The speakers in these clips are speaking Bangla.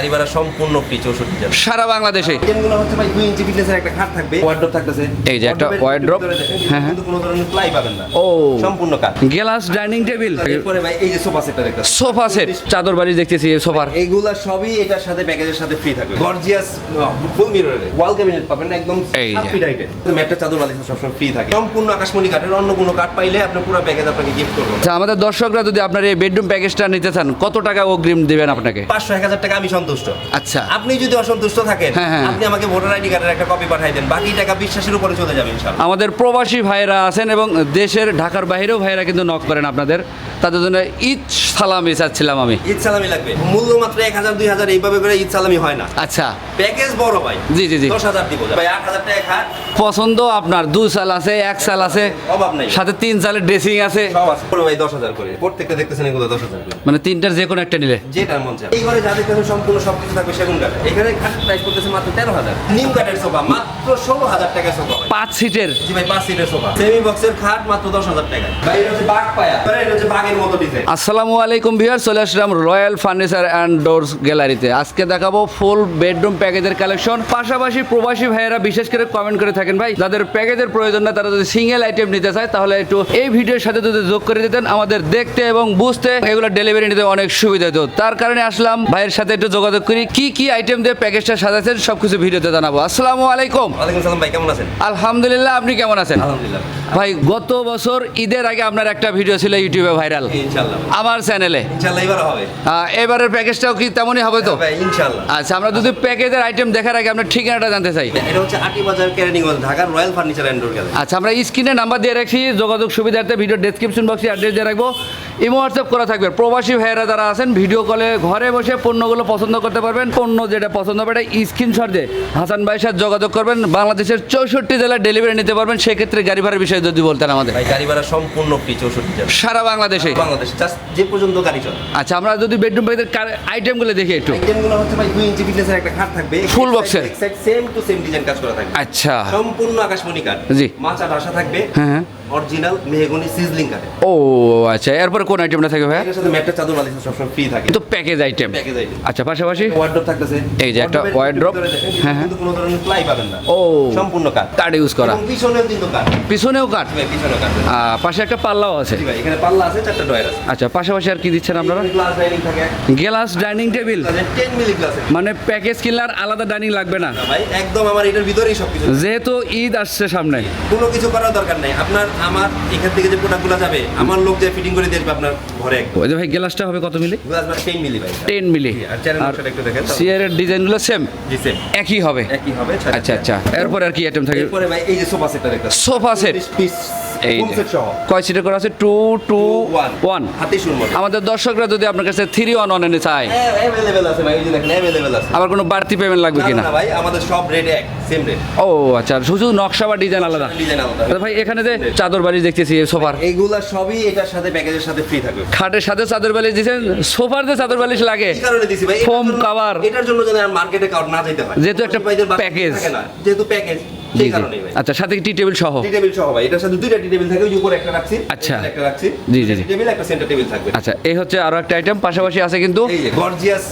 গাড়ি ভাড়া সম্পূর্ণ ফ্রি চৌষট্টি জন সারা বাংলাদেশে। হচ্ছে ভাই দুই ইঞ্চি ফিটনেসের একটা খাট থাকবে। ওয়ার্ড্রপ থাকতেছে। এই যে একটা দেখেন, হ্যাঁ, হ্যাঁ। কিন্তু কোনো ধরনের প্লাই পাবেন না। ও। সম্পূর্ণ কাঠ। গ্লাস ডাইনিং টেবিল এরপরে ভাই এই যে সোফা সেটটা সোফা সেট চাদর বাড়ি দেখতেছি এই সোফার এইগুলা সবই এটার সাথে প্যাকেজের সাথে ফ্রি থাকবে। গর্জিয়াস ফুল মিররে ওয়াল ক্যাবিনেট পাবেন না একদম। ফিট ম্যাটটা চাদর বালিশ সবসময় ফ্রি থাকে। সম্পূর্ণ আকাশমণি কাঠের অন্য কোনো কাঠ পাইলে আপনি পুরো প্যাকেজ আপনাকে গিফট করব। আচ্ছা আমাদের দর্শকরা যদি আপনার এই বেডরুম প্যাকেজটা নিতে চান কত টাকা অগ্রিম দিবেন আপনাকে? পাঁচশো এক হাজার টাকা আমি সন্তুষ্ট আচ্ছা। আপনি যদি অসন্তুষ্ট থাকেন হ্যাঁ, হ্যাঁ। আপনি আমাকে ভোটার আইডি কার্ডের একটা কপি পাঠাই দেন। বাকি টাকা বিশ্বাসের উপরে চলে যাবে ইনশাআল্লাহ। আমাদের প্রবাসী ভাইরা আছেন এবং দেশের ঢাকার বাইরেও ভাইরা কিন্তু নক করেন আপনাদের। তাদের জন্য ঈদ সালামি চাচ্ছিলাম আমি। ঈদ সালামি লাগবে। মূল্য মাত্র এক হাজার দুই হাজার এইভাবে করে ঈদ সালামি হয় না। আচ্ছা। প্যাকেজ বড় ভাই। জি, জি, জি। দশ হাজার দিব ভাই আট হাজার টাকা খাট। পছন্দ আপনার দুই সাল আছে এক সাল আছে অভাব নেই। সাথে তিন সালের ড্রেসিং আছে। সব আছে। বড় ভাই দশ হাজার করে। প্রত্যেকটা দেখতেছেন এগুলো দশ হাজার করে। মানে তিনটার যে কোনো একটা নিলে। যেটা মন চায়। এই ঘরে যা দেখতেছেন সম্পূর্ণ সবকিছু থাকবে সেগুন কাঠ এখানে খাট প্রাইস করতেছে মাত্র তেরো হাজার। নিম কাঠের সোফা মাত্র ষোলো হাজার টাকা সোফা ভাই। পাঁচ সিটের। জি ভাই পাঁচ সিটের সোফা। সেমি বক্সের খাট মাত্র দশ হাজার টাকা ভাই এটা হচ্ছে বাঘ পায়া। এটা হচ্ছে বাঘের মতো ডিজাইন আসসালামু আলাইকুম ভিউয়ার চলে আসলাম রয়্যাল ফার্নিচার অ্যান্ড ডোরস গ্যালারিতে। আজকে দেখাবো ফুল বেডরুম প্যাকেজের কালেকশন। পাশাপাশি প্রবাসী ভাইয়েরা বিশেষ করে কমেন্ট করে থাকেন ভাই যাদের প্যাকেজের প্রয়োজন না তারা যদি সিঙ্গেল আইটেম নিতে চায় তাহলে একটু এই ভিডিওর সাথে যদি যোগ করে দিতেন আমাদের দেখতে এবং বুঝতে এগুলো ডেলিভারি নিতে অনেক সুবিধা হতো। তার কারণে আসলাম ভাইয়ের সাথে একটু যোগাযোগ করি কি কি আইটেম দিয়ে প্যাকেজটা সাজাচ্ছেন সবকিছু ভিডিওতে জানাব। আসসালামু আলাইকুম। ওয়ালাইকুম সালাম ভাই কেমন আছেন? আলহামদুলিল্লাহ আপনি কেমন আছেন? আলহামদুলিল্লাহ। ভাই গত বছর ঈদের আগে আপনার একটা ভিডিও ছিল ইউটিউবে ভাইরাল। ইনশাআল্লাহ আমার চ্যানেলে ইনশাআল্লাহ এবার হবে। আহ, এবারের প্যাকেজটাও কি তেমনই হবে তো? ভাই ইনশাআল্লাহ আচ্ছা আমরা যদি প্যাকেজের আইটেম দেখার আগে আপনার ঠিকানাটা জানতে চাই। এটা হচ্ছে আটি বাজার কেরানীগঞ্জ ঢাকার royal furniture and door gallery. আচ্ছা আমরা স্ক্রিনে নাম্বার দিয়ে রাখছি যোগাযোগ সুবিধার্থে ভিডিও ডেসক্রিপশন বক্সে অ্যাড্রেস দিয়ে রাখব। ইমো হোয়াটসঅ্যাপ করা থাকবে। প্রবাসী ভাইয়েরা যারা আছেন ভিডিও কলে ঘরে বসে পণ্যগুলো পছন্দ করতে পারবেন। পণ্য যেটা পছন্দ হবে এটা স্ক্রিনশট দিয়ে হাসান ভাইয়ের সাথে যোগাযোগ করবেন। বাংলাদেশের চৌষট্টি জেলায় ডেলিভারি নিতে পারবেন। সেক্ষেত্রে গাড়ি ভাড়ার বিষয়ে যদি বলতেন আমাদের। ভাই গাড়ি ভাড়া সম্পূর্ণ ফ্রি চৌষট্টি সারা বাংলাদেশে? বাংলাদেশ জাস্ট যে পর্যন্ত গাড়ি চলে। আচ্ছা আমরা যদি বেডরুম আইটেম আইটেমগুলো দেখি একটু। আইটেমগুলো হচ্ছে ভাই দুই ইঞ্চি ফিটনেসের একটা খাট থাকবে। ফুল বক্সের সেম টু সেম ডিজাইন কাজ করা থাকবে। আচ্ছা। সম্পূর্ণ আকাশমণি কাঠ জি। মাচা ঢাসা থাকবে। হ্যাঁ হ্যাঁ। অরিজিনাল মেহগনি সিজলিং ও আচ্ছা এরপরে কোন আইটেমটা থাকবে ভাইয়া? এর সাথে ম্যাটটা চাদর বালিশ সবসময় ফ্রি থাকে। কিন্তু প্যাকেজ আইটেম প্যাকেজ আইটেম আচ্ছা পাশাপাশি? ওয়ার্ড্রপ থাকতেছে। এই যে একটা হ্যাঁ, হ্যাঁ। কিন্তু কোনো ধরনের প্লাই পাবেন না। ও। সম্পূর্ণ ইউজ করা। পিছনেও কিন্তু পিছনেও ভাই পিছনেও পাশে একটা পাল্লাও আছে। জি ভাই এখানে পাল্লা আছে চারটা ডয়ার আছে। আচ্ছা পাশাপাশি আর কি দিচ্ছেন আপনারা? গ্লাস ডাইনিং থাকে। গ্লাস ডাইনিং টেবিল 10 মিলি গ্লাসের মানে প্যাকেজ কিনলে আর আলাদা ডাইনিং লাগবে না ভাই একদম আমার এটার ভিতরেই সবকিছু। যেহেতু ঈদ আসছে সামনে। কোনো কিছু করার দরকার নাই। আপনার আমার এখান থেকে যে প্রোডাক্টগুলো যাবে আমার লোক যে ফিটিং করে দিয়ে আপনার ঘরে ওই যে ভাই গ্লাসটা হবে কত মিলি? গ্লাস মানে 10 মিলি ভাই। Ten milli. আর চ্যানেল নকশাটা একটু দেখেন তো। চেয়ারের ডিজাইনগুলো সেম জি সেম একই হবে? একই হবে আচ্ছা আচ্ছা। এরপর আর কি আইটেম থাকে? এরপরে ভাই এই যে সোফা সেটটা দেখতেছেন সোফা সেট পিস এই। কয় সিটের করা আছে? টু টু ওয়ান আমাদের দর্শকরা যদি আপনার কাছে থ্রি ওয়ান ওয়ান এনে চায়। আবার কোনো বাড়তি পেমেন্ট লাগবে কিনা? ভাই আমাদের সব রেট এক সেম রেট ও আচ্ছা শুধু নকশা বা ডিজাইন আলাদা? ডিজাইন আলাদা। আচ্ছা ভাই এখানে যে চাদর বালিশ দেখতেছি সোফার। এইগুলা সবই এটার সাথে প্যাকেজের সাথে ফ্রি থাকবে। খাটের সাথে চাদর বালিশ দিয়েছেন সোফার যে চাদর বালিশ লাগে কারণে দিছি ভাই? এটার জন্য- এটার জন্য যেন মার্কেটে কাউর না যেতে হয়। যেহেতু একটা না, যেহেতু প্যাকেজ সেই জি। আচ্ছা সাথে টি টেবিল সহ? টি টেবিল সহ ভাই। এটার সাথে দুইটা টি টেবিল থাকে ওই উপরে একটা রাখছি আচ্ছা। একটা রাখছি। জি, জি, জি। টেবিল একটা সেন্টার টেবিল থাকবে। আচ্ছা এই হচ্ছে আরও একটা আইটেম পাশাপাশি আছে কিন্তু এই যে গর্জিয়াস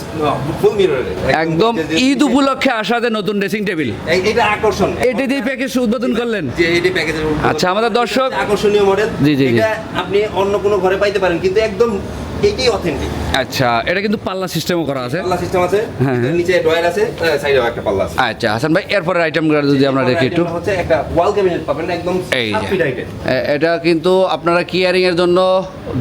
ফুল মিরর একদম ঈদ উপলক্ষে আসাতে নতুন ড্রেসিং টেবিল এটা আকর্ষণ। এটি দিয়ে প্যাকেজ উদ্বোধন করলেন? যে এটি প্যাকেজের আচ্ছা আমাদের দর্শক আকর্ষণীয় মডেল জি, জি, জি। এটা আপনি অন্য কোনো ঘরে পাইতে পারেন কিন্তু একদম এইটাই অথেন্টিক আচ্ছা এটা কিন্তু পাল্লা সিস্টেমও করা আছে। পাল্লা সিস্টেম আছে হ্যাঁ, হ্যাঁ। নিচে ড্রয়ার আছে সাইডেও একটা পাল্লা আছে। আচ্ছা হাসান ভাই এরপরের আইটেমগুলো যদি আমরা দেখি একটু। হচ্ছে একটা ওয়াল ক্যাবিনেট পাবেন একদম এই এটা কিন্তু আপনারা কিয়ারিং এর জন্য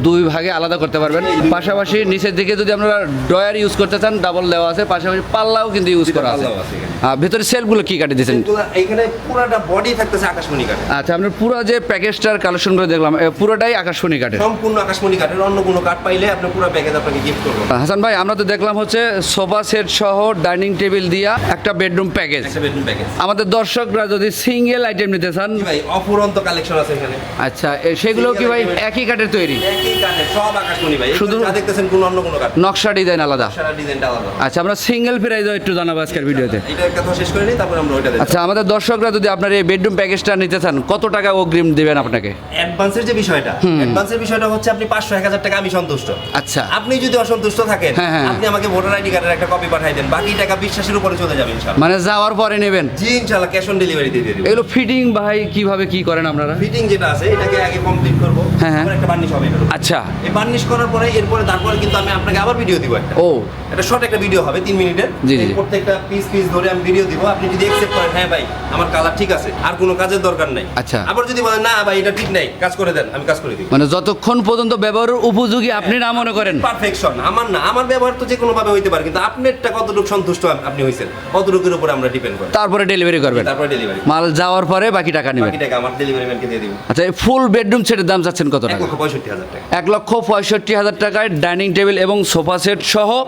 দুই ভাগে আলাদা করতে পারবেন। পাশাপাশি নিচের দিকে যদি আপনারা ডয়ার ইউজ করতে চান ডাবল দেওয়া আছে পাশাপাশি পাল্লাও কিন্তু ইউজ করা আছে। এখানে। ভেতরে কি কাটে দিয়েছেন? এইখানে পুরাটা বডি থাকতেছে আকাশমণি কাঠের। আচ্ছা আপনার পুরো যে প্যাকেজটার কালেকশনগুলো দেখলাম পুরোটাই আকাশমণি কাটে সম্পূর্ণ আকাশমণি কাঠের অন্য কোনো কাঠ পাইলে আপনি পুরো প্যাকেজ আপনাকে গিফট করব। হাসান ভাই আমরা তো দেখলাম হচ্ছে সোফা সেট সহ ডাইনিং টেবিল দিয়া একটা বেডরুম প্যাকেজ একটা বেডরুম প্যাকেজ আমাদের দর্শকরা যদি সিঙ্গেল আইটেম নিতে চান ভাই অফুরন্ত কালেকশন আছে এখানে। আচ্ছা সেগুলো কি ভাই একই কাঠের তৈরি? একই কাঠের সব আকাশমণি ভাই। শুধু- যা দেখতেছেন কোনো অন্য কোনো কাঠ। নকশা ডিজাইন আলাদা? সারা ডিজাইনটা আলাদা। আচ্ছা আমরা সিঙ্গেল প্রাইজও একটু জানাব আজকের ভিডিওতে। এটার কথা শেষ করে নিই তারপর আমরা ওইটা আচ্ছা আমাদের দর্শকরা যদি আপনার এই বেডরুম প্যাকেজটা নিতে চান কত টাকা অগ্রিম দিবেন আপনাকে? অ্যাডভান্সের যে বিষয়টা অ্যাডভান্সের বিষয়টা হচ্ছে আপনি পাঁচশো এক হাজার টাকা আমি সন্তুষ্ট। আচ্ছা। আপনি যদি অসন্তুষ্ট থাকেন হ্যাঁ, হ্যাঁ। আপনি আমাকে ভোটার আইডি কার্ডের একটা কপি পাঠাই দেন। বাকি টাকা বিশ্বাসের উপরে চলে যাবে ইনশাআল্লাহ। মানে যাওয়ার পরে নেবেন? জি ইনশাআল্লাহ ক্যাশ অন ডেলিভারি দিয়ে দিব। এগুলো ফিটিং ভাই কীভাবে কি করেন আপনারা? ফিটিং যেটা আছে এটাকে আগে কমপ্লিট করব। হ্যাঁ, হ্যাঁ। একটা বার্নিশ হবে আচ্ছা। এই বার্নিশ করার পরে এরপরে তারপরে কিন্তু আমি আপনাকে আবার ভিডিও দিব একটা। ও। একটা শর্ট একটা ভিডিও হবে মিনিটের জি, জি। প্রত্যেকটা পিস পিস ধরে আমি ভিডিও দিব। আপনি যদি একসেপ্ট করেন হ্যাঁ ভাই আমার কালার ঠিক আছে আর কোনো কাজের দরকার নাই। আচ্ছা। আবার যদি বলেন না ভাই এটা ঠিক নাই কাজ করে দেন আমি কাজ করে দিব। মানে যতক্ষণ পর্যন্ত ব্যবহারের উপযোগী আপনি না মনে করেন। পারফেকশন আমার না আমার ব্যবহার তো যে কোনো ভাবে হইতে পারে কিন্তু আপনারটা কতটুকু সন্তুষ্ট আপ- আপনি হইছেন কতটুকুর উপরে আমরা ডিপেন্ড করি? তারপরে ডেলিভারি করবেন। তারপরে ডেলিভারি মাল যাওয়ার পরে বাকি টাকা নেবেন। বাকি টাকা আমার ডেলিভারি ম্যানকে দিয়ে দিব। আচ্ছা এই ফুল বেডরুম সেটের দাম চাচ্ছেন কত টাকা? লক্ষ পঁয়ষট্টি হাজার টাকা। এক লক্ষ পঁয়ষট্টি হাজার টাকায় ডাইনিং টেবিল এবং সোফা সেট সহ।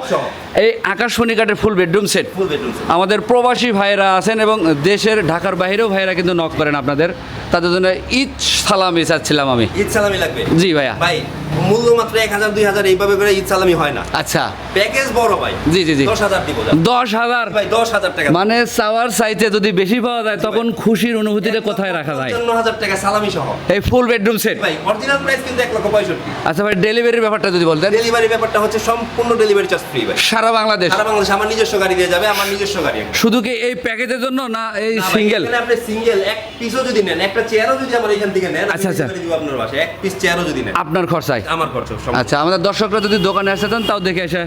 এই আকাশমণি কাঠের full bedroom set full bedroom আমাদের প্রবাসী ভাইয়েরা আছেন এবং দেশের ঢাকার বাইরেও ভাইয়েরা কিন্তু নক করেন আপনাদের। তাদের জন্য ঈদ সালামি চাচ্ছিলাম আমি। ঈদ সালামি লাগবে? জি ভাইয়া। ভাই মূল্য মাত্র এক হাজার দুই হাজার এইভাবে করে ঈদ সালামি হয় না। আচ্ছা। প্যাকেজ বড় ভাই। জি, জি, জি। দশ হাজার দিব দশ হাজার? ভাই দশ হাজার টাকা। মানে চাওয়ার চাইতে যদি বেশি পাওয়া যায় তখন খুশির অনুভূতিটা কোথায় রাখা যায়? পঞ্চান্ন হাজার টাকা সালামি সহ। এই ফুল বেডরুম সেট ভাই অরিজিনাল প্রাইস কিন্তু এক লক্ষ পঁয়ষট্টি। আচ্ছা ভাই ডেলিভারির ব্যাপারটা যদি বলতেন। ডেলিভারি ব্যাপারটা হচ্ছে সম্পূর্ণ ডেলিভারি চার্জ ফ্রি ভাই। সারা বাংলাদেশ? সারা বাংলাদেশ আমার নিজস্ব গাড়ি দিয়ে যাবে আমার নিজস্ব গাড়ি শুধু কি এই প্যাকেজের জন্য না এই সিঙ্গেল এখানে আপনি সিঙ্গেল এক পিসও যদি নেন একটা চেয়ারও যদি আমার এখান থেকে নেন আচ্ছা, আচ্ছা। আপনার বাসায় এক পিস চেয়ারও যদি নেন। আপনার খরচায়? আমার খরচ আচ্ছা আমাদের দর্শকরা যদি দোকানে আসতে চান তাও দেখে এসে।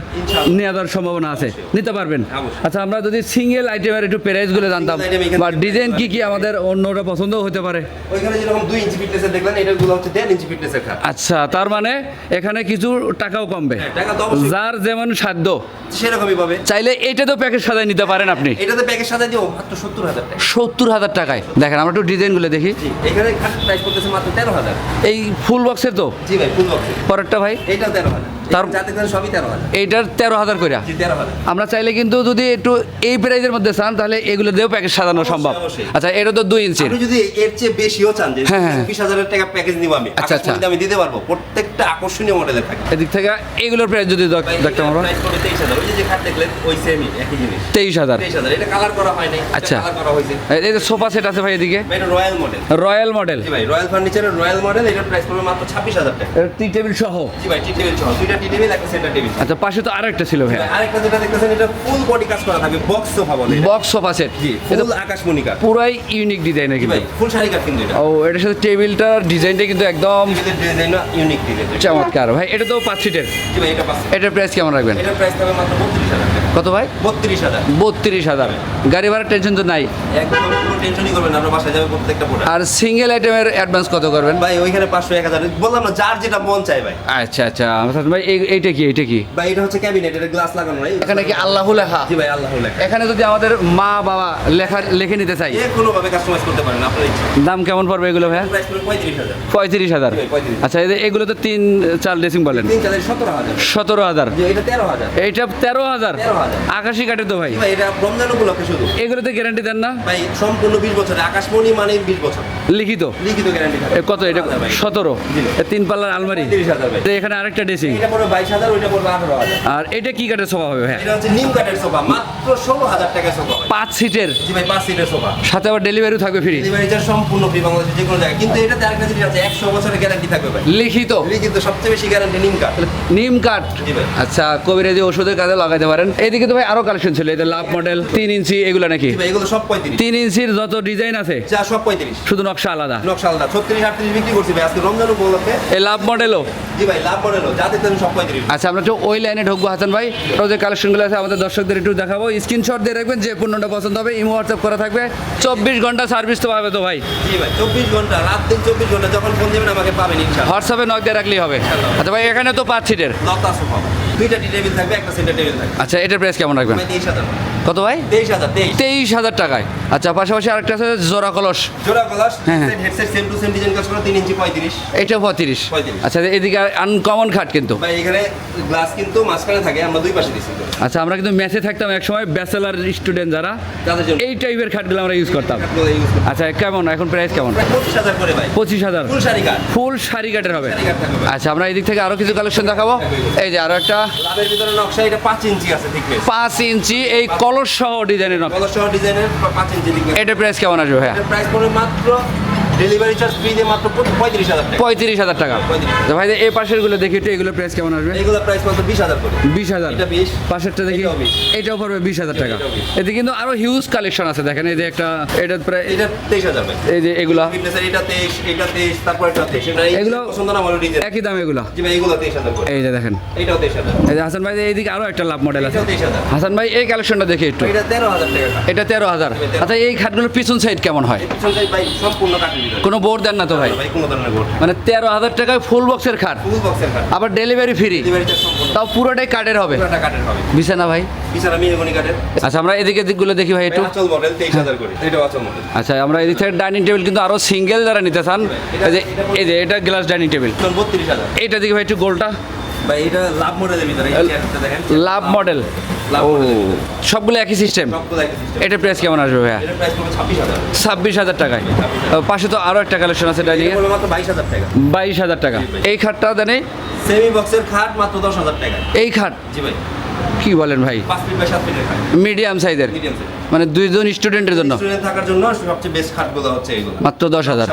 নিয়ে যাওয়ার সম্ভাবনা আছে। নিতে পারবেন। আচ্ছা আমরা যদি সিঙ্গেল আইটেমের একটু প্রাইসগুলো জানতাম বা ডিজাইন কি কি আমাদের অন্যরা পছন্দও হতে পারে। ওইখানে যেরকম ইঞ্চি ফিটনেসের দেখলেন এটাগুলো হচ্ছে ইঞ্চি ফিটনেসের খাট। আচ্ছা তার মানে এখানে কিছু টাকাও কমবে। হ্যাঁ, তো। যার যেমন সাধ্য সেরকমই পাবে। চাইলে এটা তো প্যাকেজ সাজায় নিতে পারেন আপনি। এটাতে প্যাকেজ সাথে দিও মাত্র সত্তর হাজার টাকা। সত্তর হাজার টাকায়। দেখেন আমরা একটু ডিজাইনগুলো দেখি। এখানে খাট প্রাইস করতেছে মাত্র তেরো হাজার। এই ফুল বক্সের তো? জি ভাই ফুল বক্সে পরেরটা ভাই? তেরো তার- হাজার। এইটার তেরো হাজার করে হাজার। আমরা চাইলে কিন্তু যদি একটু এই প্রাইজের মধ্যে চান তাহলে এগুলো দিয়েও প্যাকেজ সাজানো সম্ভব। আচ্ছা এটা তো দুই আপনি যদি এর চেয়ে বেশিও চান যে হ্যাঁ, হ্যাঁ। বিশ হাজারের টাকা প্যাকেজ নিব আমি আচ্ছা, আচ্ছা। আমি দিতে পারব প্রত্যেকটা আকর্ষণীয় মডেলের থাকে এদিক থেকে এগুলোর প্রাইস যদি দেখ- ভাই, দেখতাম আমরা price পড়বে 23,000 ওই যে যে খাট দেখলেন, ওই same-ই, একই জিনিস। তেইশ হাজার। এটা কালার করা আচ্ছা। এই যে সোফা সেট আছে ভাই এদিকে? Royal model. রয়্যাল মডেল ভাই, রয়্যাল ফার্নিচারের রয়্যাল মডেল, এটার price পড়বে মাত্র 26,000 টাকা। টেবিল সহ জি ভাই, টি টেবিল সহ, দুইটা টি টেবিল, একটা সেন্টার টেবিল। আচ্ছা পাশে তো আরেকটা ছিল ভাই আরেকটা যেটা দেখতেছেন, এটা ফুল কাজ করা থাকবে, বক্স বলে বক্স সোফা সেট জি, আকাশমণি। পুরাই ইউনিক ডিজাইনের জি কিন্তু শাড়ি এটা। ও এটার সাথে টেবিলটার ডিজাইনটা কিন্তু একদম ডিজাইনটা ইউনিক ডিজাইন। চমৎকার ভাই এটা তো পাঁচ সিটের জি ভাই, এটা পাচ্ছে। এটার প্রাইস কেমন রাখবেন এটার প্রাইস থাকবে মাত্র 32,000 টাকা। কত ভাই? 32,000 বত্রিশ হাজার। গাড়ি ভাড়ার টেনশন তো নাই। একদম কোনো টেনশনই করবেন আপনার বাসায় যাবে প্রত্যেকটা প্রোডাক্ট আর সিঙ্গেল আইটেমের অ্যাডভান্স কত করবেন? ভাই ওইখানে পাঁচশো এক হাজার। বললাম না যার যেটা মন চাই ভাই। আচ্ছা আচ্ছা। ভাই এই- এইটা কি এইটা কি? ভাই এটা হচ্ছে ক্যাবিনেট এটা গ্লাস লাগানো নাই এখানে কি আল্লাহ লেখা? জি ভাই আল্লাহ লেখা। এখানে যদি আমাদের মা বাবা লেখা লিখে নিতে চাই। কোনো ভাবে কাস্টমাইজ করতে পারেন আপনার দাম কেমন পড়বে এগুলো পড়বে পঁয়ত্রিশ হাজার। পঁয়ত্রিশ হাজার। জি, 35,000 আচ্ছা এই যে এগুলো তো তিন চার ড্রেসিং বলেন। সতেরো হাজার। সতেরো হাজার। এটা তেরো হাজার। এইটা তেরো হাজার। 13,000 আকাশি কাটে তো ভাই। এটা রমজান উপলক্ষে শুধু। এগুলোতে গ্যারান্টি দেন না? ভাই সম্পূর্ণ বিশ বছর। আকাশমণি মানে বিশ বছর। লিখিত? লিখিত গ্যারান্টি কত এটা? সতেরো? তিন পাল্লার আলমারি? এখানে আরেকটা ড্রেসিং এটা পড়বে বাইশ হাজার ওইটা পড়বে আঠারো হাজার। আর এটা কি কাঠের সোফা হবে ভাই এটা হচ্ছে নিম কাঠের সোফা। মাত্র ষোলো হাজার টাকা সোফা পাঁচ সিটের জি ভাই পাঁচ সিটের সোফা। সাথে আবার ডেলিভারিও থাকবে ফ্রি ডেলিভারি চার্জ সম্পূর্ণ ফ্রি বাংলাদেশের যে কোনো জায়গায়। কিন্তু এটাতে আরেকটা জিনিস আছে একশো বছরের গ্যারান্টি থাকবে ভাই। লিখিত? কিন্তু সবচেয়ে বেশি গ্যারান্টি নিম কাঠ। নিম কাঠ। আচ্ছা কবিরাজি ওষুধের কাজে লাগাইতে পারেন। এইদিকে তো ভাই আরও কালেকশন ছিল এটা লাভ মডেল তিন ইঞ্চি এগুলো নাকি? এগুলো সব পঁয়ত্রিশ। তিন ইঞ্চির যত ডিজাইন আছে? যা সব পঁয়ত্রিশ। শুধু নকশা আলাদা? নকশালদা ছত্রিশ আটত্রিশ বিক্রি করছি ভাই আজকে রমজান উপলক্ষে। এই লাভ মডেলও জি ভাই লাভ মডেলও যা দেখতেন সব পঁয়ত্রিশ। আচ্ছা আমরা একটু ওই লাইনে ঢুকবো হাসান ভাই। আরও যে কালেকশনগুলো আছে আমাদের দর্শকদের একটু দেখাবো। স্ক্রিনশট দিয়ে রাখবেন যে পণ্যটা পছন্দ হবে ইমো হোয়াটসঅ্যাপ করা থাকবে। চব্বিশ ঘণ্টা সার্ভিস তো পাবে তো ভাই। জি ভাই চব্বিশ ঘণ্টা রাত দিন চব্বিশ ঘণ্টা যখন ফোন দেবেন আমাকে পাবেন ইনশাল্লাহ হোয়াটসঅ্যাপে নক দিয়ে রাখলেই হবে। আচ্ছা ভাই এখানে তো পাঁচ সিটের লতা সোফা দুইটা টি টেবিল থাকবে একটা সেন্টার টেবিল থাকবে। আচ্ছা এটার প্রাইস কেমন রাখবেন? তেইশ হাজার। কত ভাই? তেইশ হাজার তেইশ। তেইশ হাজার টাকায়। আচ্ছা পাশাপাশি আরেকটা আছে জোড়া কলস। জোড়া কলস হ্যাঁ headset same to same design কাজ করা 3 ইঞ্চি 35 এটা 35 আচ্ছা এদিকে আনকমন খাট কিন্তু। ভাই এখানে গ্লাস কিন্তু মাঝখানে থাকে আমরা দুই পাশে দিছি। আচ্ছা আমরা কিন্তু মেসে থাকতাম এক সময় ব্যাচেলার স্টুডেন্ট যারা এই টাইপের খাটগুলো আমরা ইউজ করতাম। আচ্ছা কেমন? এখন প্রাইস কেমন? 25000 করে ভাই। 25000 ফুল শাড়ি কাট ফুল শাড়ি কাটের হবে। আচ্ছা আমরা এদিক থেকে আরও কিছু কালেকশন দেখাবো। এই যে আরও একটা। লাভের ভিতরে নকশা এটা 5 ইঞ্চি আছে ঠিক 5 ইঞ্চি এই কলস সহ ডিজাইনের কলস সহ ডিজাইনের 5 এটা প্রাইস কেমন আসবে ভাইয়া? প্রাইস পড়বে মাত্র ডেলিভারি চার্জ ফ্রি দিয়ে মাত্র পঁয়ত্রিশ হাজার টাকা। পঁয়ত্রিশ হাজার টাকা। ভাই এই পাশেরগুলো দেখি একটু এগুলো প্রাইস কেমন আসবে? এইগুলো প্রাইস মাত্র বিশ হাজার করে। বিশ হাজার। পাশেরটা দেখি এটাও পড়বে বিশ হাজার টাকা। এটাও 20 এতে কিন্তু আরও হিউজ কালেকশন আছে। দেখেন এই যে একটা এটা প্রায় এটা তেইশ হাজার এই যে এগুলা। এটা তেইশ এটা তেইশ তারপর এটা তেইশ। এগুলো- এগুলো পছন্দ না আমার ডিজাইন একই দাম এগুলা। এগুলো তেইশ হাজার এই যে দেখেন। এটাও তেইশ হাজার। এই যে হাসান ভাই এইদিকে আরও একটা লাভ মডেল আছে। হাসান ভাই এই কালেকশনটা দেখি একটু। এটা তেরো হাজার টাকা। এটা তেরো হাজার। আচ্ছা এই খাটগুলোর পিছন সাইড কেমন হয়? পিছন সাইড ভাই সম্পূর্ণ ভিতরে কোনো বোর্ড দেন না তো ভাই? মানে তেরো হাজার টাকায় ফুল বক্সের খাট আবার ডেলিভারি ফ্রি তাও পুরোটাই কাঠের হবে? বিছানা ভাই? আচ্ছা আমরা এদিকে দিকগুলো দেখি ভাই একটু। মডেল আচ্ছা আমরা এদিক থেকে ডাইনিং টেবিল কিন্তু আরও সিঙ্গেল যারা নিতে চান এই যে এটা গ্লাস ডাইনিং টেবিল এইটা দেখি ভাই একটু গোলটা। ভাই এটা লাভ মডেলের ভিতরে মডেল সবগুলো একই সিস্টেম এটা প্রাইস কেমন আসবে ভাইয়া? ছাব্বিশ হাজার। টাকায়। পাশে তো আরও একটা কালেকশন আছে ডাইনিং বাইশ হাজার টাকা। বাইশ হাজার টাকা। এই খাটটা দেন সেমি বক্সের খাট মাত্র দশ হাজার টাকা এই খাট? জি ভাই। কি বলেন ভাই? মিডিয়াম সাইজের? মানে দুইজন স্টুডেন্টের জন্য? থাকার জন্য সবচেয়ে বেস্ট খাটগুলো হচ্ছে এইগুলো। মাত্র দশ হাজার।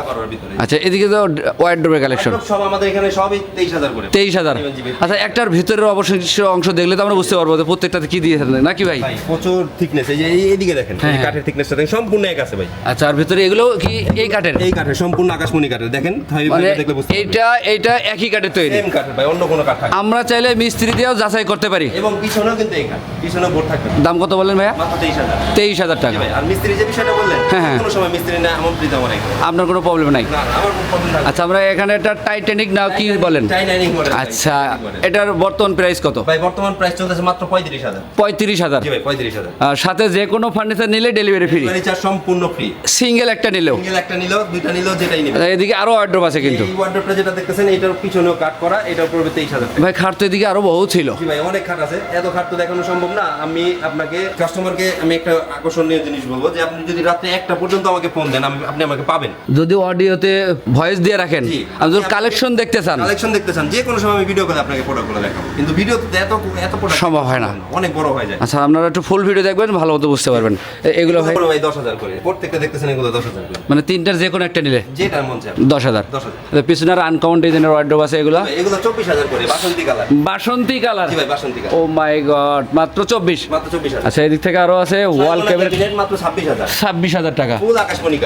আচ্ছা এদিকে তো ওয়াইড ডোরের কালেকশন সব- আমাদের এখানে সবই তেইশ হাজার করে। তেইশ হাজার। আচ্ছা একটার ভিতরের অবশিষ্ট অংশ দেখলে তো আমরা বুঝতে পারব যে প্রত্যেকটাতে কি দিয়ে দিয়েছেন নাকি ভাই? প্রচুর থিকনেস এই যে এইদিকে দেখেন এই হ্যাঁ। কাঠের থিকনেসটা দেখেন সম্পূর্ণ এক আছে ভাই। আচ্ছা আর ভিতরে এগুলো কি এই কাঠের? এই কাঠের সম্পূর্ণ আকাশমণি কাঠের। দেখেন মানে দেখলে বুঝতে এইটা এইটা একই কাঠের তৈরি। সেম কাঠের ভাই অন্য কোনো কাঠ আমরা চাইলে মিস্ত্রি দিয়েও যাচাই করতে পারি। এবং পিছনেও কিন্তু এই কাঠ পিছনেও বোর্ড থাকবে। দাম কত বললেন ভাইয়া? মাত্র তেইশ হাজার। তেইশ হাজার টাকা। আর মিস্ত্রি যে বিষয়টা বললেন হ্যাঁ, হ্যাঁ। কোনো সময় মিস্ত্রি না এমন ফ্রিতে আমার আপনার কোনো প্রবলেম নাই? আচ্ছা আমরা এখানে একটা টাইটানিক না কি বলেন? আচ্ছা এটার বর্তমান প্রাইস কত? ভাই বর্তমান প্রাইস চলতেছে মাত্র পঁয়ত্রিশ হাজার। পঁয়ত্রিশ হাজার। জি ভাই পঁয়ত্রিশ হাজার। সাথে যে কোনো ফার্নিচার নিলে ডেলিভারি ফ্রি ফার্নিচার সম্পূর্ণ ফ্রি সিঙ্গেল একটা নিলেও। সিঙ্গেল একটা নিলো দুইটা নিলো যেটাই নিবে আচ্ছা, এদিকে আরও অর্ডার আছে কিন্তু। এই যেটা দেখতেছেন এটার পিছনেও কাট করা এটার পড়বে তেইশ হাজার ভাই খাট তো এদিকে আরও বহু ছিল। জি ভাই অনেক খাট আছে এত খাট তো দেখানো সম্ভব না আমি আপনাকে কাস্টমারকে আমি একটা আকর্ষণীয় জিনিস বলব যে আপনি যদি রাত্রে একটা পর্যন্ত আমাকে ফোন দেন আপনি আমাকে পাবেন। যদি অডিওতে ভয়েস দিয়ে রাখেন। আর যদি কালেকশন দেখতে চান। কালেকশন দেখতে চান যে কোনো সময় আমি ভিডিও করে আপনাকে প্রোডাক্টগুলো দেখাবো। কিন্তু ভিডিও এত এত product সম্ভব হয় না। অনেক বড় হয়ে যায়। আচ্ছা আপনারা একটু ফুল ভিডিও দেখবেন ভালো মতো বুঝতে পারবেন। এগুলো ভাই? দশ হাজার করে। প্রত্যেকটা দেখতেছেন এগুলো দশ হাজার করে। মানে তিনটার যে কোনো একটা নিলে? যেটা মন চায়। দশ হাজার। দশ হাজার। পিছনে আর আনকাউন্ট ডিজাইনের ওয়ার্ড্রোব আছে এগুলো? এগুলো চব্বিশ হাজার করে বাসন্তী কালার বাসন্তী কালার জি ভাই বাসন্তী ও মাই গড মাত্র চব্বিশ। আচ্ছা এদিক থেকে আরও আছে ওয়াল ক্যাবিনেট মাত্র ছাব্বিশ হাজার। টাকা।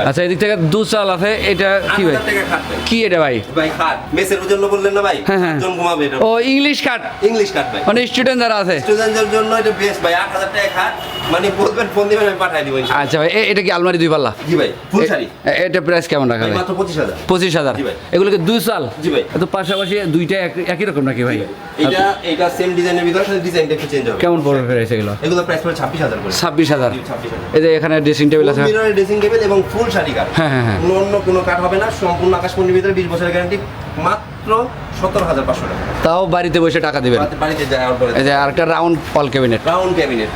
আচ্ছা এদিক থেকে দু চাল আছে এটা কি ভাই। কি এটা ভাই? জন্য বললেন না ভাই? হ্যাঁ, হ্যাঁ। ও ইংলিশ কাট ইংলিশ কাট ভাই। মানে স্টুডেন্ট যারা আছে। স্টুডেন্টদের জন্য এটা বেস্ট ভাই। আট হাজার টাকা খাট মানে বলবেন ফোন দিবেন আমি পাঠাই দিব আচ্ছা ভাই এটা কি আলমারি দুই পাল্লা? জি ভাই ফুল শাড়ি। এটা প্রাইস কেমন রাখা ভাই মাত্র পঁচিশ হাজার। পঁচিশ হাজার। জি ভাই। এগুলোকে দুই চাল? জি ভাই। তো পাশাপাশি দুইটা এক- একই রকম নাকি ভাই? এটা এটা সেম ডিজাইনের ভিতরে ডিজাইনটা একটু চেঞ্জ কেমন পড়বে প্রাইস এগুলো? এগুলো প্রাইস পড়ে ছাব্বিশ হাজার করে। ছাব্বিশ হাজার। জি, 26,000 এই যে এখানে ড্রেসিং টেবিল আছে। ড্রেসিং টেবিল এবং ফুল শাড়ি কাঠ হ্যাঁ, হ্যাঁ, হ্যাঁ। অন্য কোনো কাঠ হবে না সম্পূর্ণ আকাশমণির ভিতরে বিশ বছরের গ্যারান্টি মাত্র হাজার পাঁচশো টাকা। তাও বাড়িতে বসে টাকা দিবেন? বাড়িতে- বাড়িতে যাওয়ার পরে এই যে আরেকটা রাউন্ড পল ক্যাবিনেট রাউন্ড ক্যাবিনেট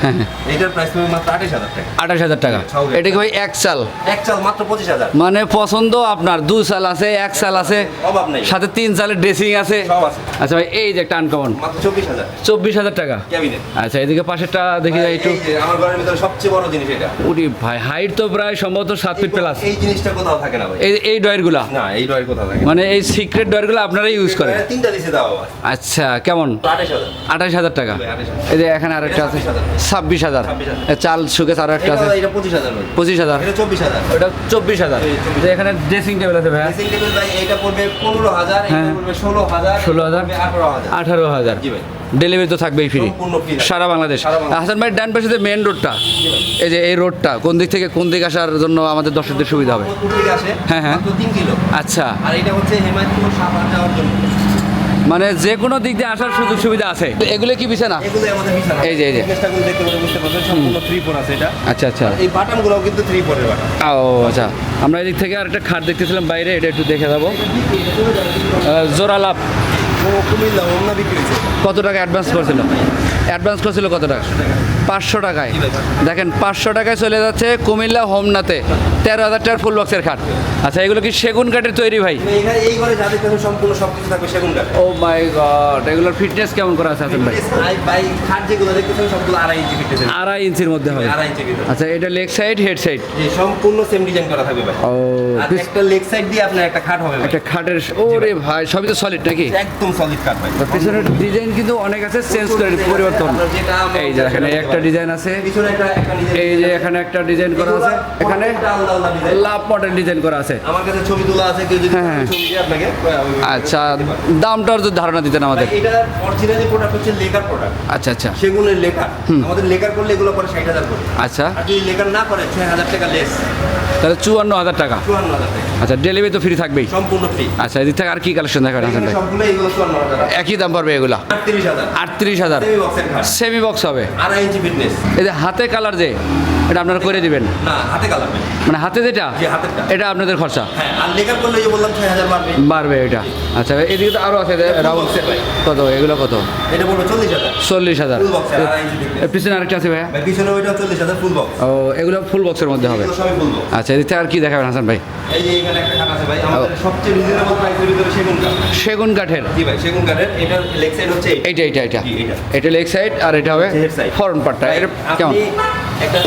এটার প্রাইস মাত্র আঠাশ হাজার টাকা। আঠাশ হাজার টাকা। এটা কি ভাই এক চাল? এক চাল মাত্র পঁচিশ হাজার। মানে পছন্দ আপনার। দু চাল আছে এক চাল আছে। অভাব নেই। সাথে তিন চালের ড্রেসিং আছে। সব আছে। আচ্ছা ভাই এই যে একটা আনকমন মাত্র চব্বিশ হাজার। চব্বিশ হাজার টাকা। ক্যাবিনেট। আচ্ছা এদিকে পাশেরটা দেখি যাই একটু। আমার ঘরের ভিতরে সবচেয়ে বড় জিনিস এটা। উরি ভাই হাইট তো প্রায় সম্ভবত সাত ফিট প্লাস এই জিনিসটা কোথাও থাকে না ভাই। এই এই ডয়ারগুলা না এই ডয়ের কোথাও থাকে মানে এই সিক্রেট ডয়ারগুলো আপনারাই ইউজ করেন। তিনটা দিছে দাও আচ্ছা কেমন? আঠাশ হাজার। টাকা। জি ভাই, 28,000 এই যে এখানে আরেকটা আছে। ছাব্বিশ হাজার। চাল সুকেস আরও একটা আছে। পঁচিশ হাজার চব্বিশ হাজার। ওটা চব্বিশ হাজার। এখানে ড্রেসিং টেবিল আছে ভাইয়া। ড্রেসিং টেবিল ভাই পড়বে পনেরো হাজার হ্যাঁ। ষোলো হাজার আঠারো হাজার। আঠারো হাজার। জি ভাই। ডেলিভারি তো থাকবেই ফ্রি। সারা বাংলাদেশ। সারা বাংলাদেশ। হাসান ভাই ডান পাশে যে মেন রোডটা এই যে এই রোডটা কোন দিক থেকে কোন দিক আসার জন্য আমাদের দর্শকদের সুবিধা হবে? হ্যাঁ, হ্যাঁ। আচ্ছা। আর এটা হচ্ছে মানে যে কোনো দিক দিয়ে আসার সুযোগ সুবিধা আছে। এগুলো কি বিছানা? এই যে, এই যে। আচ্ছা আচ্ছা। এই কিন্তু থ্রি ফোরের ও আচ্ছা। আমরা এদিক থেকে আর একটা খাট দেখতেছিলাম বাইরে এটা একটু দেখে যাব। আহ, জোড়া লাভ ও কত টাকা অ্যাডভান্স করছিল? অ্যাডভান্স করছিল কত টাকা? পাঁচশো টাকায়। দেখেন পাঁচশো টাকায় চলে যাচ্ছে কুমিল্লা হোমনাতে তেরো হাজার টাকার ফুল বক্সের খাট। আচ্ছা এগুলো কি সেগুন কাঠের তৈরি ভাই? সম্পূর্ণ সব কিছু থাকবে সেগুন কাঠ। ও মাই গড এগুলোর ফিটনেস কেমন করা আছে হাসান ভাই? ভাই খাট যেগুলো দেখতেছেন সবগুলো আড়াই ইঞ্চি ফিটনেস আড়াই ইঞ্চির মধ্যে হবে। আড়াই ইঞ্চি আচ্ছা এটা লেগ সাইড হেড সাইড সম্পূর্ণ সেম ডিজাইন করা থাকবে ভাই। ও একটা লেগ সাইড দিয়ে আপনার একটা খাট হবে একটা খাটের ওরে ভাই। সবই তো সলিড নাকি? একদম সলিড কাঠ ভাই। পিছনের ডিজাইন কিন্তু অনেক আছে চেঞ্জ করে পরিবর্তন আমরা- এই যে এখানে একটা ডিজাইন আছে। এই যে এখানে একটা ডিজাইন করা আছে। এখানে। লাভ মডেল ডিজাইন করা আছে। আমার কাছে ছবি তোলা আছে কেউ যদি হ্যাঁ। ছবি দিয়ে আপনাকে আচ্ছা দামটার যদি ধারণা দিতেন আমাদের। এটা অরিজিনালি প্রোডাক্ট হচ্ছে লেকার প্রোডাক্ট আচ্ছা আচ্ছা। সেগুনের লেকার আমাদের লেকার করলে এগুলো পরে ষাট হাজার করে। আচ্ছা। আর যদি লেকার না করে ছয় হাজার টাকা লেস তাহলে চুয়ান্ন হাজার টাকা। চুয়ান্ন হাজার টাকা। আচ্ছা ডেলিভারি তো ফ্রি থাকবেই? সম্পূর্ণ ফ্রি আচ্ছা এদিক থেকে আর কি কালেকশন দেখাবেন হাসান ভাই একই দাম পড়বে এগুলা? আটত্রিশ হাজার। আটত্রিশ হাজার। সেমি সেমি বক্স হবে? আড়াই ইঞ্চি ফিটনেস এই যে হাতে কালার যে? এটা আপনারা করে দিবেন। না হাতে কালার মানে হাতে যেটা? এটা আপনাদের খরচা। হ্যাঁ আর লেকার করলে যে বললাম ছয় হাজার বাড়বে। বাড়বে এটা। আচ্ছা এদিকে তো আরও আছে রাউন্ড কত? এগুলো কত? এটা বলব চল্লিশ হাজার। চল্লিশ হাজার। ফুল এর ফিটনেস পিছনে আরেকটা আছে ভাইয়া? ভাই পিছনে ওইটা চল্লিশ হাজার ফুল বক্স ও এগুলো ফুল বক্সের মধ্যে হবে। বক্স আচ্ছা এদিক আর কি দেখাবেন হাসান ভাই? এই যে এখানে একটা খাট আছে ভাই আমাদের সবচেয়ে রিজনেবল প্রাইসের ভিতরে সেগুন কাঠ। সেগুন কাঠের। জি ভাই সেগুন কাঠের। এটার লেগ সাইড হচ্ছে এইটা। এইটা এটা এটা লেগ সাইড আর এটা হবে ফরন পার্টটা এটা কেমন? একটা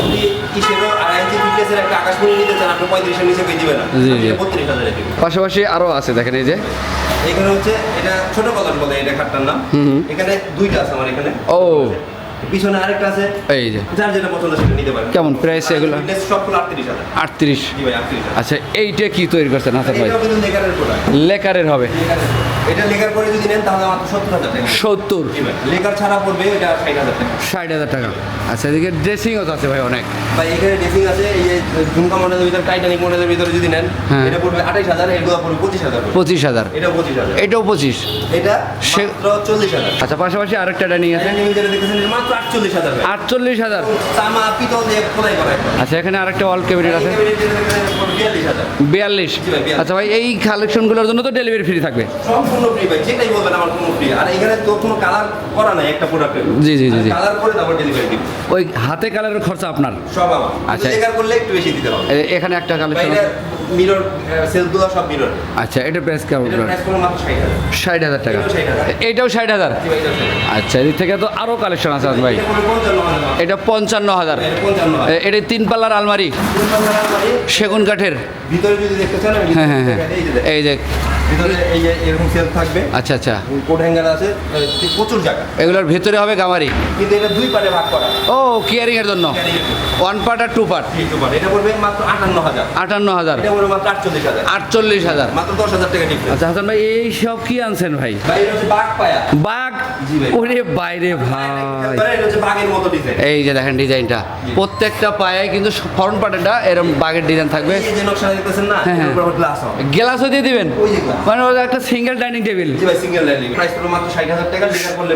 পাশাপাশি আরও আছে দেখেন এই যে। এখানে হচ্ছে এটা ছোট কদম বলে এটা খাটটার নাম। এখানে দুইটা আছে আমার এখানে। ও। পিছনে আরেকটা আছে। এই যে। যার যেটা পছন্দ সেটা নিতে পারেন। কেমন প্রাইস এগুলো? সবগুলো জি ভাই আচ্ছা এইটা কি তৈরি করছেন হাসান ভাই কিন্তু লেকারের প্রোডাক্ট লেকারের হবে। এটা লেকার করে যদি নেন তাহলে মাত্র সত্তর হাজার টাকা। সত্তর। জি ভাই লেকার ছাড়া পড়বে এটা ষাট হাজার টাকা। ষাট হাজার টাকা। আচ্ছা এদিকে ড্রেসিংও তো আছে ভাই অনেক। ভাই এখানে ড্রেসিং আছে এই যে ঝুমকা মডেলের ভিতরে টাইটানিক মডেলের ভিতরে যদি নেন হ্যাঁ। এটা পড়বে আঠাইশ হাজার এগুলো পড়বে পঁচিশ হাজার করে। পঁচিশ হাজার। এটাও পঁচিশ হাজার। এটাও পঁচিশ। এটা সে- মাত্র চল্লিশ হাজার। আচ্ছা পাশাপাশি আরেকটা ডাইনিং আছে। ডাইনিং যেটা দেখতেছেন মাত্র আটচল্লিশ হাজার। আটচল্লিশ হাজার। তামা পিতল দিয়ে খোলাই করা আচ্ছা এখানে আরেকটা ওয়াল ক্যাবিনেট আছে। বিয়াল্লিশ। আচ্ছা ভাই এই কালেকশনগুলোর জন্য তো ডেলিভারি ফ্রি থাকবে। সম্পূর্ণ free ভাই, যেটাই বলবেন আমার কোনো free। আর এখানে তো কোনো কালার করা নাই একটা প্রোডাক্টের জি, জি, জি। কালার করে তারপর ডেলিভারি দিব ওই হাতে কালারের খরচা আপনার? সব আমার। আচ্ছা। করলে একটু বেশি দিতে হবে। এখানে একটা কালেকশন মিরর সেলফগুলো সব মিরর। আচ্ছা এটা প্রাইস কেমন? ষাট হাজার। টাকা। এটাও 60,000 ষাট হাজার। আচ্ছা এদিক থেকে তো আরও কালেকশন আছে ভাই। এটা পঞ্চান্ন হাজার এটা তিন পাল্লার আলমারি। সেগুন কাঠের। ভিতরে যদি দেখতে চান হ্যাঁ হ্যাঁ হ্যাঁ। এই যে ভিতরে এই এরকম সেলফ থাকবে। আচ্ছা আচ্ছা। কোট হ্যাঙ্গার আছে প্রচুর জায়গা। এগুলোর ভিতরে হবে গামারি? কিন্তু এটা দুই পারে ভাগ করা। ও কিয়ারিং এর জন্য? ওয়ান পার্ট আর টু পার্ট এই দুপারে। এটা পড়বে মাত্র আটান্ন হাজার। আটান্ন হাজার। এটা পড়বে মাত্র আটচল্লিশ হাজার। আটচল্লিশ হাজার। মাত্র দশ হাজার টাকা ডিফারেন্স আচ্ছা হাসান ভাই এই সব কি আনছেন ভাই? ভাই এটা হচ্ছে বাঘ পায়া। বাঘ? ওরে বাইরে ভাই। এই যে দেখেন ডিজাইনটা। প্রত্যেকটা পায়ে কিন্তু ফ্রন্ট পার্টেরটা এরকম বাঘের ডিজাইন থাকবে। না হ্যাঁ, হ্যাঁ। গ্লাসও দিয়ে দিবেন? ওই। মানে ওটা একটা সিঙ্গেল ডাইনিং টেবিল জি ভাই সিঙ্গেল লাইন প্রাইস পড়বে মাত্র ষাট হাজার টাকা লিটার করলে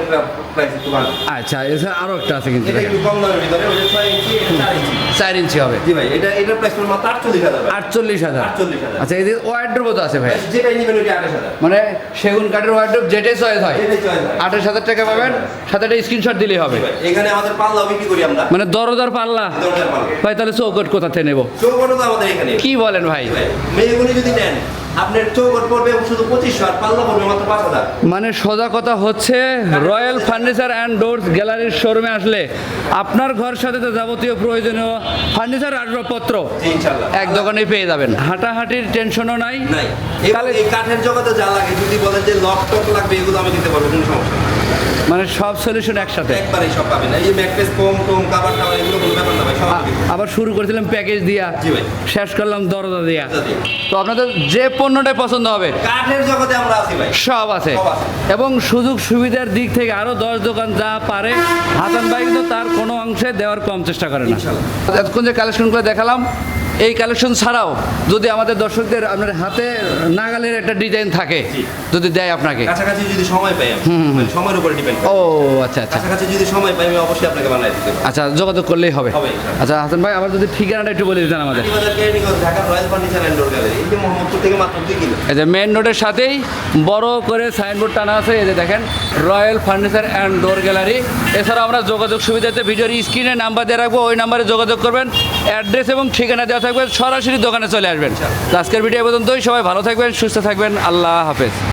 প্রাইস একটু বাড়বে। আচ্ছা এছাড়া আরও একটা আছে কিন্তু এটা একটু কম দামের ভিতরে ওটা ছয় ইঞ্চি এটা চার ইঞ্চি। চার ইঞ্চি হবে। জি ভাই এটা এটার প্রাইস পড়বে মাত্র আটচল্লিশ হাজার ভাই। আটচল্লিশ হাজার। আটচল্লিশ হাজার। আচ্ছা এদের ওয়ার্ড্রোবও তো আছে ভাই। যেটাই নেবেন ওইটা আঠাশ হাজার। মানে সেগুন কাঠের ওয়ার্ড্রোব যেটাই চয়েস হয়। আঠাশ হাজার টাকা পাবেন সাথে একটা স্ক্রিনশট দিলেই হবে। এখানে আমাদের পাল্লাও বিক্রি করি আমরা। মানে দরদার পাল্লা। পাল্লা। ভাই তাহলে চৌকট কোথা থেকে নেব? চৌকটও তো আমাদের এখানে। কি বলেন ভাই? ভাই, মেয়েগুলি যদি নেন মানে সোজা কথা হচ্ছে রয়্যাল ফার্নিচার অ্যান্ড ডোরস গ্যালারির শোরুমে আসলে আপনার ঘর সাথে তো যাবতীয় প্রয়োজনীয় ফার্নিচার আসবাবপত্র এক দোকানে পেয়ে যাবেন। হাঁটাহাঁটির টেনশনও নাই। কাঠের জগতে যা লাগে যদি বলেন যে লক টক লাগবে এগুলো আমি দিতে পারব কোনো সমস্যা। মানে সব সলিউশন একসাথে। একবারেই সব পাবেন এই যে ম্যাট্রেস কম টম কাবার টাবার এগুলো কোনো ব্যাপার না ভাই সব আবার শুরু করেছিলাম প্যাকেজ দিয়া। জি ভাই। শেষ করলাম দরজা দিয়া। তো আপনাদের যে পণ্যটাই পছন্দ হবে কাঠের জগতে আমরা আছি ভাই। সব আছে। এবং সুযোগ সুবিধার দিক থেকে আরও দশ দোকান যা পারে হাসান ভাই কিন্তু তার কোনো অংশে দেওয়ার কম চেষ্টা করে না। এতক্ষণ যে কালেকশনগুলো দেখালাম এই কালেকশন ছাড়াও যদি আমাদের দর্শকদের আপনার হাতে নাগালের একটা ডিজাইন থাকে যদি দেয় আপনাকে। কাছাকাছি যদি সময় পাই আমি মানে সময়ের উপরে ডিপেন্ড ও আচ্ছা আচ্ছা। কাছাকাছি যদি সময় পাই আমি অবশ্যই আপনাকে বানাই দিতে আচ্ছা যোগাযোগ করলেই হবে। আচ্ছা হাসান ভাই আমার যদি ঠিকানাটা একটু বলে দিতেন আমাদের। Dhaka royal furniture and door gallery এই যে মোহাম্মদপুর থেকে মাত্র দুই কিলো। এই যে মেন রোডের সাথেই বড় করে সাইনবোর্ড টানা আছে এই যে দেখেন royal furniture and door gallery এছাড়াও আমরা যোগাযোগ সুবিধাতে ভিডিওর স্ক্রিনে নাম্বার দিয়ে রাখব ওই নাম্বারে যোগাযোগ করবেন। অ্যাড্রেস এবং ঠিকানা দেওয়া থাকবে সরাসরি দোকানে চলে আসবেন। আজকের ভিডিও পর্যন্তই। সবাই ভালো থাকবেন, সুস্থ থাকবেন। আল্লাহ হাফেজ।